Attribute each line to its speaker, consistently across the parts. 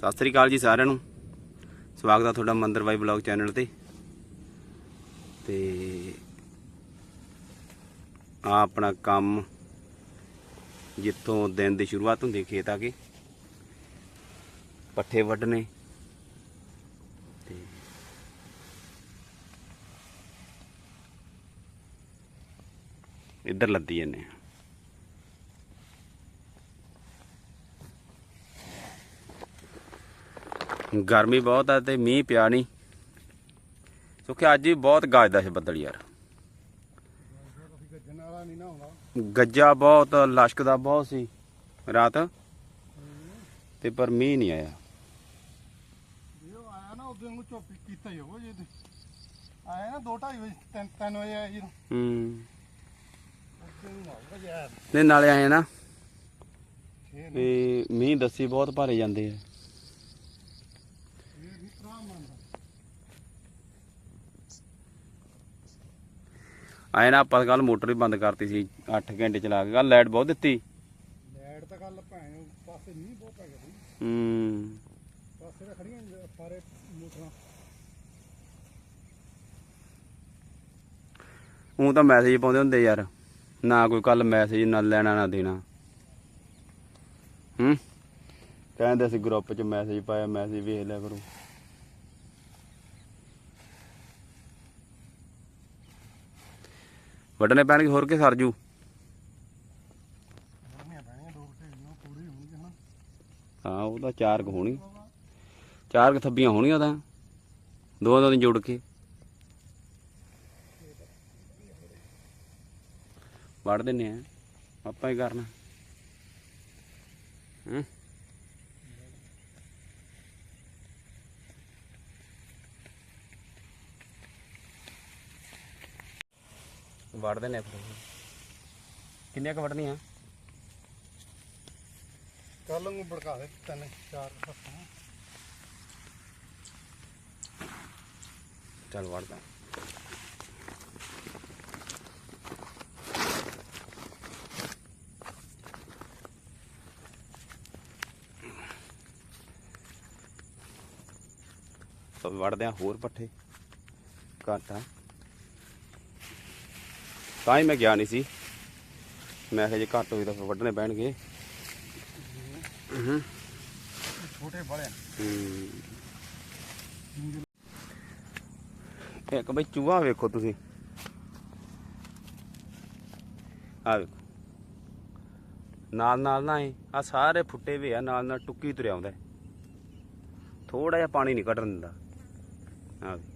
Speaker 1: ਸਤਿ ਸ੍ਰੀ ਅਕਾਲ ਜੀ ਸਾਰਿਆਂ ਨੂੰ। ਸਵਾਗਤ ਆ ਤੁਹਾਡਾ ਮੰਦਰ ਬਾਈ ਬਲੌਗ ਚੈਨਲ ਤੇ। ਤੇ ਆ ਆਪਣਾ ਕੰਮ ਜਿੱਥੋਂ ਦਿਨ ਦੀ ਸ਼ੁਰੂਆਤ ਹੁੰਦੀ ਖੇਤ ਆ ਕੇ। ਪੱਠੇ ਵੱਢਣੇ। ਤੇ ਇੱਧਰ ਲੱਦੀ ਜਾਂਦੇ ਆ। ਗਰਮੀ ਬਹੁਤ ਆ ਤੇ ਮੀਂਹ ਪਿਆ ਨਹੀਂ ਕਿਉਂਕਿ ਅੱਜ ਵੀ ਬਹੁਤ ਗਾਜਦਾ ਸੀ ਬੱਦਲ ਯਾਰ। ਗੱਜਾ ਬਹੁਤ ਲਸ਼ਕਦਾ ਬਹੁਤ ਸੀ ਰਾਤ। ਤੇ ਪਰ ਮੀਂਹ ਨਹੀਂ ਆਇਆ।
Speaker 2: ਨਾ ਚੁੱਪ ਕੀਤਾ ਹੀ ਉਹ ਜੇ। ਤੇ। ਆਇਆ ਨਾ 2:30 ਵਜੇ 3 3 ਵਜੇ ਆਇਆ ਜੀ।
Speaker 1: ਹੂੰ।
Speaker 2: ਨੇ
Speaker 1: ਨਾਲੇ ਆਏ ਨਾ। ਵੀ ਮੀਂਹ ਦੱਸੀ ਬਹੁਤ ਭਾਰੇ ਜਾਂਦੇ ਆ
Speaker 2: ਨਹੀਂ ਭਰਾ ਮੰਨਦਾ
Speaker 1: ਆਏ ਨਾ ਆਪਾਂ ਕੱਲ ਮੋਟਰ ਵੀ ਬੰਦ ਕਰਤੀ ਸੀ 8 ਘੰਟੇ ਚਲਾ ਕੇ ਕੱਲ ਲਾਈਟ ਬਹੁਤ ਦਿੱਤੀ।
Speaker 2: ਲੈਟ ਤਾਂ ਕੱਲ ਭੈਣ ਪਾਸੇ ਨਹੀਂ ਬਹੁਤ ਪੈ ਗਿਆ ਸੀ।
Speaker 1: ਹੂੰ।
Speaker 2: ਪਾਸੇ ਤਾਂ ਖੜੀਆਂ ਸਾਰੇ ਮੋਟਰਾਂ।
Speaker 1: ਉਹ ਤਾਂ ਮੈਸੇਜ ਪਾਉਂਦੇ ਹੁੰਦੇ ਯਾਰ ਨਾ ਕੋਈ ਕੱਲ ਮੈਸੇਜ ਨਾ ਲੈਣਾ ਨਾ ਦੇਣਾ। ਹੂੰ। ਕਹਿੰਦੇ ਸੀ ਗਰੁੱਪ 'ਚ ਮੈਸੇਜ ਪਾਇਆ ਮੈਸੇਜ ਵੇਖ ਲਿਆ ਕਰੋ। ਵੱਢਣੇ ਪੈਣਗੇ, ਹੋਰ ਕੇ
Speaker 2: ਸਰ ਜੂ?
Speaker 1: ਹਾਂ, ਉਹ ਤਾਂ ਚਾਰ ਕੁ ਹੋਣੀ। ਚਾਰ ਕੁ ਥੱਬੀਆਂ ਹੋਣੀਆਂ ਤਾਂ। ਦੋਵਾਂ ਦੋਵਾਂ ਦੀ ਜੁੜ ਕੇ। ਵੜ ਦਿੰਨੇ ਆ। ਆਪਾਂ ਹੀ ਕਰਨਾ? ਹੂੰ? ਵੜ ਦਿੰਨੇ ਆ ਫਿਰ। ਕਿੰਨੀਆਂ ਕੁ ਵੜਨੀਆਂ
Speaker 2: ਕੱਲ ਨੂੰ ਭੜਕਾ ਦੇ ਤਿੰਨ ਚਾਰ ਹੱਥਾਂ
Speaker 1: ਚੱਲ ਵੜਦਾ। ਵੜਦੇ ਆ ਹੋਰ ਪੱਠੇ ਘੱਟ। ਤਾਂ ਹੀ ਮੈਂ ਗਿਆ ਨਹੀਂ ਸੀ। ਮੈਂ ਕਿਹਾ ਜੇ ਘੱਟ ਹੋਈ ਤਾਂ ਫਿਰ ਵੱਢਣੇ ਪੈਣਗੇ। ਹੂੰ।
Speaker 2: ਛੋਟੇ ਬੜੇ
Speaker 1: ਹੂੰ। ਇੱਕ ਬਈ ਚੂਹਾ ਵੇਖੋ ਤੁਸੀਂ। ਆ ਵੇਖੋ। ਨਾਲ ਨਾਲ ਨਾ ਇਹ ਆ ਸਾਰੇ ਫੁੱਟੇ ਵੇ ਆ ਨਾਲ ਨਾਲ ਟੁੱਕੀ ਤੁਰਿਆ ਆਉਂਦਾ। ਥੋੜਾ ਜਿਹਾ ਪਾਣੀ ਨਹੀਂ ਕੱਢਣ ਦਿੰਦਾ। ਆ ਵੇ।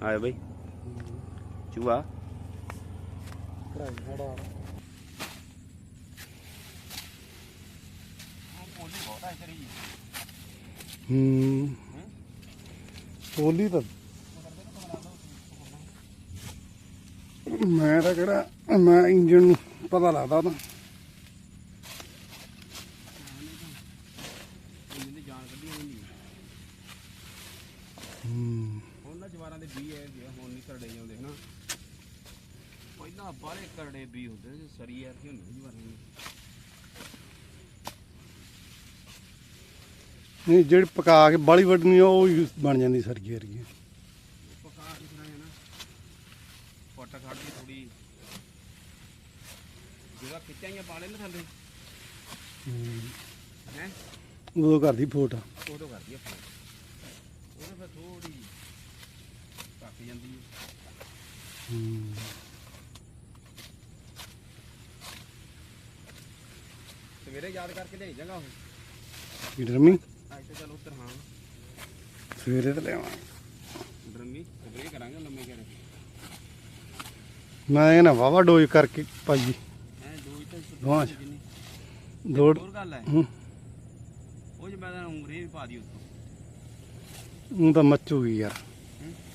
Speaker 1: ਆਏ ਬਈ। ਚੂਹਾ।
Speaker 2: ਹੂੰ। ਪੋਲੀ ਤਾਂ। ਮੈਂ ਤਾਂ ਕਿਹੜਾ, ਮੈਂ ਇੰਜਣ ਨੂੰ ਪਤਾ ਲੱਗਦਾ ਤਾਂ
Speaker 1: ਇਹਦੀ ਜਾਨ ਕੱਢੀ ਹੋਈ ਨਹੀਂ
Speaker 2: ਹੂੰ
Speaker 1: ਨਾ ਜਵਾਰਾਂ ਦੇ ਬੀ ਐ ਜੇ ਹੁਣ ਨਹੀਂ ਕਰੜੇ ਜਾਂਦੇ ਹਨਾ? ਪਹਿਲਾਂ ਬਾਰੇ ਕਰੜੇ ਬੀ ਹੁੰਦੇ ਸੀ ਸਰੀ ਐ ਹੁੰਦੇ ਸੀ ਜਵਾਰਾਂ ਦੇ।
Speaker 2: ਨਹੀਂ ਜਿਹੜੀ ਪਕਾ ਕੇ ਬਾਲੀ ਵੱਢਣੀ ਆ, ਉਹ ਹੀ ਬਣ ਜਾਂਦੀ ਸਰਗੀ ਵਰਗੀ
Speaker 1: ਪਕਾ ਕੇ ਹੈ ਨਾ? ਫੋਟਾ ਕੱਢ ਕੇ ਥੋੜੀ ਜਿਹੜਾ ਖਿੱਚਾਈਆਂ ਪਾ ਲੈਣ ਥੱਲੇ। ਹੈ।
Speaker 2: ਉਦੋਂ ਕਰਦੀ ਫੋਟ।
Speaker 1: ਉਦੋਂ ਕਰਦੀ ਆ ਫੋਟ। ਉਹਦੇ ਫਿਰ ਥੋੜੀ ਪੱਕ ਜਾਂਦੀ ਹੈ। ਸਵੇਰੇ ਯਾਦ ਕਰਕੇ ਲੈ ਜਾਗਾ ਉਹ।
Speaker 2: ਡਰਮੀ?
Speaker 1: ਅੱਜ ਤੇ ਚਲ ਉੱਤਰ ਹਾਂ।
Speaker 2: ਸਵੇਰੇ ਤੇ ਲਿਆਵਾਂ
Speaker 1: ਡਰਮੀ ਸਵੇਰੇ ਕਰਾਂਗੇ ਲੰਮੇ ਕਰੇ
Speaker 2: ਮੈਂ ਇਹ ਨਾ ਵਾਵਾ ਡੋਜ਼ ਕਰਕੇ ਪਾਈ
Speaker 1: ਐ ਦੋ ਤਾਂ
Speaker 2: ਦੋਵਾਂ 'ਚ।
Speaker 1: ਜਿੰਨੀ।
Speaker 2: ਦੌੜ
Speaker 1: ਹੋਰ ਗੱਲ ਹੈ।
Speaker 2: ਹੂੰ।
Speaker 1: ਉਹ ਜੇ ਮੈਂ ਤਾਂ ਉਂਗਰੇ ਵੀ ਪਾ ਦੀ ਉੱਤੋਂ।
Speaker 2: ਉਹ ਤਾਂ ਮੱਚੂਗੀ ਯਾਰ।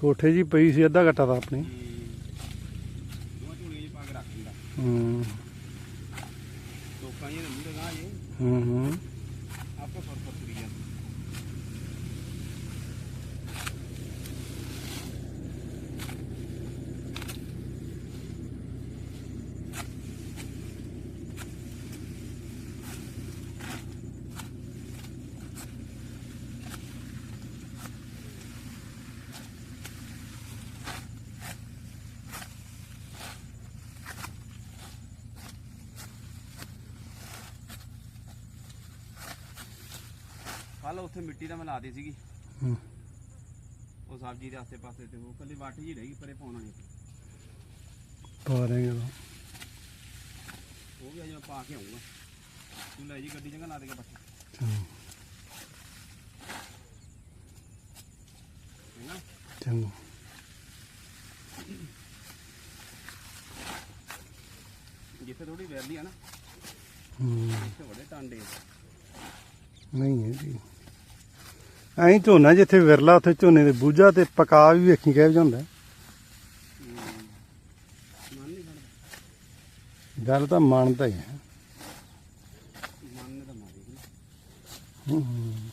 Speaker 2: ਕੋਠੇ ਜੀ ਪਈ ਸੀ ਅੱਧਾ ਘੱਟਾ ਤਾਂ ਆਪਣੀ।
Speaker 1: ਦੋਵਾਂ ਝੋਲੀਆਂ 'ਚ ਪਾ ਕੇ ਰੱਖ ਦਿੰਦਾ
Speaker 2: ਹੂੰ
Speaker 1: ਜੇ
Speaker 2: ਹੂੰ ਹੂੰ
Speaker 1: ਆਪੇ ਤੁਰੀ ਜਾਂਦੀ ਕੱਲ ਉੱਥੇ ਮਿੱਟੀ ਦਾ ਮਿਲਾ ਦੀ ਸੀਗੀ।
Speaker 2: ਹੂੰ।
Speaker 1: ਉਹ ਸਬਜ਼ੀ ਦੇ ਆਸੇ ਪਾਸੇ ਤੇ ਉਹ ਕੱਲੀ ਵਾਟੀ ਜੀ ਰਹੀ ਪਰੇ ਪਾਉਣਾ ਨਹੀਂ
Speaker 2: ਪਾ ਦੇਂਗੇ ਤਾਂ।
Speaker 1: ਉਹ ਵੀ ਅਜੇ ਮੈਂ ਪਾ ਕੇ ਆਉਂਗਾ ਤੂੰ ਲੈ ਜੀ ਗੱਡੀ ਚੰਗਾ ਲਾ ਦੇ ਕੇ
Speaker 2: ਚੰਗਾ। ਚੰਗਾ?
Speaker 1: ਜਿੱਥੇ ਥੋੜੀ ਵੈਲੀ ਆ ਨਾ
Speaker 2: ਹੂੰ।
Speaker 1: ਉੱਥੇ ਬੜੇ ਟਾਂਡੇ।
Speaker 2: ਨਹੀਂ ਹੈ ਜੀ ਐਂ ਝੋਨਾ ਜਿੱਥੇ ਵਿਰਲਾ ਉੱਥੇ ਝੋਨੇ ਦੇ ਬੂਝਾ ਤੇ ਪਕਾ ਵੀ ਵੇਖੀ ਕਿਹੋ
Speaker 1: ਖੜਦਾ
Speaker 2: ਗੱਲ ਤਾਂ ਮੰਨਦਾ ਹੀ ਹੈ।
Speaker 1: ਮਨ ਨੇ ਤਾਂ ਮਾਰੀ
Speaker 2: ਹੂੰ ਹੂੰ।